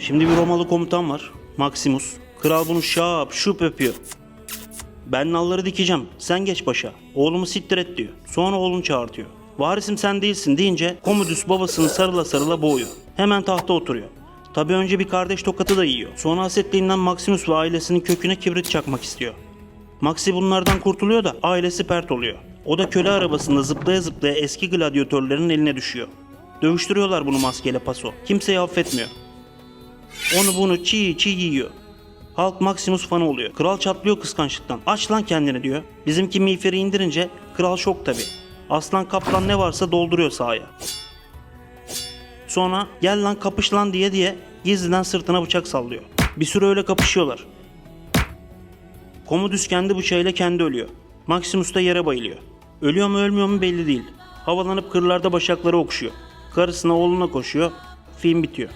Şimdi bir Romalı komutan var. Maximus. Kral bunu şap şup öpüyor. Ben nalları dikeceğim. Sen geç başa. Oğlumu siktir et diyor. Sonra oğlunu çağırtıyor. Varisim sen değilsin deyince Commodus babasını sarıla sarıla boğuyor. Hemen tahta oturuyor. Tabi önce bir kardeş tokatı da yiyor. Sonra hasetliğinden Maximus ve ailesinin köküne kibrit çakmak istiyor. Maxi bunlardan kurtuluyor da ailesi pert oluyor. O da köle arabasında zıplaya zıplaya eski gladyatörlerin eline düşüyor. Dövüştürüyorlar bunu maskeyle paso. Kimseyi affetmiyor. Onu bunu çiğ çiğ yiyor. Halk Maximus fanı oluyor. Kral çatlıyor kıskançlıktan. Aç lan kendini diyor. Bizimki miğferi indirince kral şok tabi. Aslan kaplan ne varsa dolduruyor sahaya. Sonra gel lan kapış lan diye diye gizliden sırtına bıçak sallıyor. Bir süre öyle kapışıyorlar. Commodus kendi bıçağıyla kendi ölüyor. Maximus da yere bayılıyor. Ölüyor mu ölmüyor mu belli değil. Havalanıp kırlarda başakları okşuyor. Karısına oğluna koşuyor. Film bitiyor.